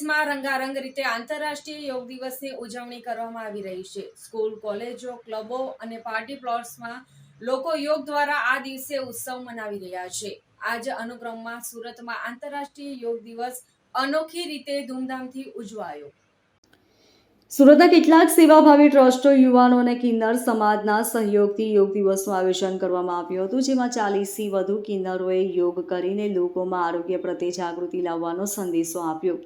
દેશમાં રંગારંગ રીતે આંતરરાષ્ટ્રીય યોગ દિવસની ઉજવણી કરવામાં આવી રહી છે. સ્કૂલ, કોલેજો, ક્લબો અને પાર્ટી પ્લોટ્સમાં લોકો યોગ દ્વારા આ દિવસે ઉત્સવ મનાવી રહ્યા છે. આજ અનુક્રમમાં સુરતમાં આંતરરાષ્ટ્રીય યોગ દિવસ અનોખી રીતે ધૂમધામથી ઉજવાયો. સુરતના કેટલાક સેવાભાવી ટ્રસ્ટો, યુવાનો અને કિન્નર સમાજના સહયોગથી યોગ દિવસનું આયોજન કરવામાં આવ્યું હતું, જેમાં ચાલીસથી વધુ કિન્નરોએ યોગ કરીને લોકોમાં આરોગ્ય પ્રત્યે જાગૃતિ લાવવાનો સંદેશો આપ્યો.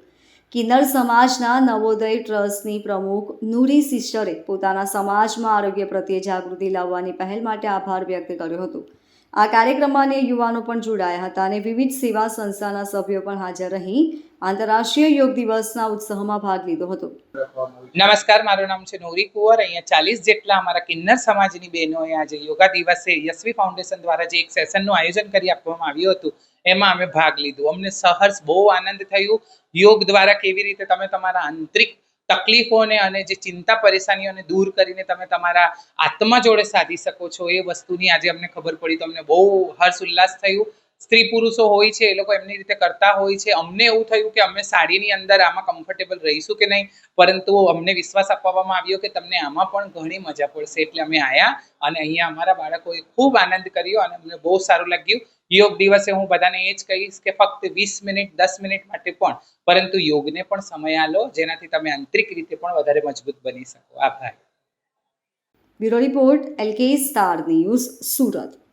કિન્નર સમાજના નવોદય ટ્રસ્ટની પ્રમુખ નૂરી સિસ્ટરે પોતાના સમાજમાં આરોગ્ય પ્રત્યે જાગૃતિ લાવવાની પહેલ માટે આભાર વ્યક્ત કર્યો હતો. આ કાર્યક્રમમાં અન્ય યુવાનો પણ જોડાયા હતા અને વિવિધ સેવા સંસ્થાના સભ્યો પણ હાજર રહી આંતરરાષ્ટ્રીય યોગ દિવસના ઉત્સવમાં ભાગ લીધો હતો. નમસ્કાર, મારું નામ છે નોરી કુંવર. અહીંયા ચાલીસ જેટલા અમારા કિન્નર સમાજની બહેનોએ આજે યોગા દિવસે યશવી ફાઉન્ડેશન દ્વારા જે એક સેશનનું આયોજન કરી આપવામાં આવ્યું હતું, એમાં અમે ભાગ લીધું. અમને સહર્ષ બહુ આનંદ થયું. યોગ દ્વારા કેવી રીતે તમે તમારા આંતરિક તકલીફોને અને જે ચિંતા પરેશાનીઓને દૂર કરીને તમે તમારા આત્મા જોડે સાધી શકો છો એ વસ્તુની આજે અમને ખબર પડી. તો અમને બહુ હર્ષ ઉલ્લાસ થયું. સ્ત્રી પુરુષો હોય છે, એ લોકો એમની રીતે કરતા હોય છે. અમને એવું થયું કે અમે સાડીની અંદર આમાં કમ્ફર્ટેબલ રહીશું કે નહીં? પરંતુ અમને વિશ્વાસ આપવામાં આવ્યો કે તમને આમાં પણ ઘણી મજા પડશે. એટલે અમે આવ્યા અને અહીંયા અમારા બાળકોએ ખૂબ આનંદ કર્યો અને અમને બહુ સારું લાગ્યું. યોગ દિવસે હું બધાને એ જ કહીશ કે ફક્ત વીસ મિનિટ, દસ મિનિટ માટે પણ, પરંતુ યોગને પણ સમય આલો, જેનાથી તમે આંતરિક રીતે પણ વધારે મજબૂત બની શકો. આભાર. Bureau report LK star news, Surat.